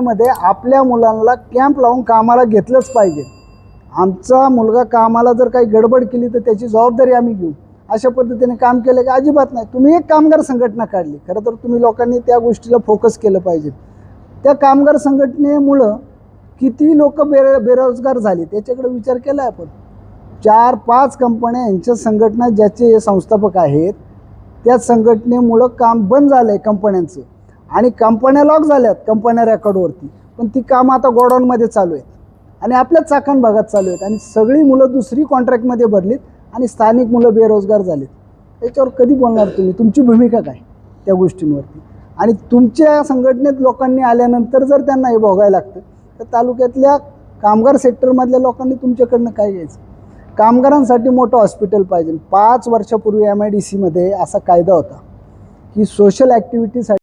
कंपन्यांमध्ये आपल्या मुलांना कॅम्प लावून कामाला घेतलंच पाहिजे. आमचा मुलगा कामाला जर काही गडबड केली तर त्याची जबाबदारी आम्ही घेऊ. अशा पद्धतीने काम केलं की अजिबात नाही. तुम्ही एक कामगार संघटना काढली. खरं तर तुम्ही लोकांनी त्या गोष्टीला फोकस केलं पाहिजे. त्या कामगार संघटनेमुळं किती लोक बेरो बेरोजगार झाले? त्याच्याकडे विचार केला आपण. चार पाच कंपन्या यांच्या संघटना ज्याचे संस्थापक आहेत त्या संघटनेमुळं काम बंद झालं आहे कंपन्यांचं. आणि कंपन्या लॉक झाल्यात कंपन्या रेकॉर्डवरती. पण ती कामं आता गोडाऊनमध्ये चालू आहेत. आणि आपल्याच चाकण भागात चालू आहेत. आणि सगळी मुलं दुसरी कॉन्ट्रॅक्टमध्ये भरलीत आणि स्थानिक मुलं बेरोजगार झालीत. त्याच्यावर कधी बोलणार तुम्ही? तुमची भूमिका काय त्या गोष्टींवरती? आणि तुमच्या संघटनेत लोकांनी आल्यानंतर जर त्यांना हे भोगायला लागतं तर तालुक्यातल्या कामगार सेक्टरमधल्या लोकांनी तुमच्याकडनं काय घ्यायचं? कामगारांसाठी मोठं हॉस्पिटल पाहिजे. पाच वर्षापूर्वी एम आय डी सीमध्ये असा कायदा होता की सोशल ॲक्टिव्हिटीसाठी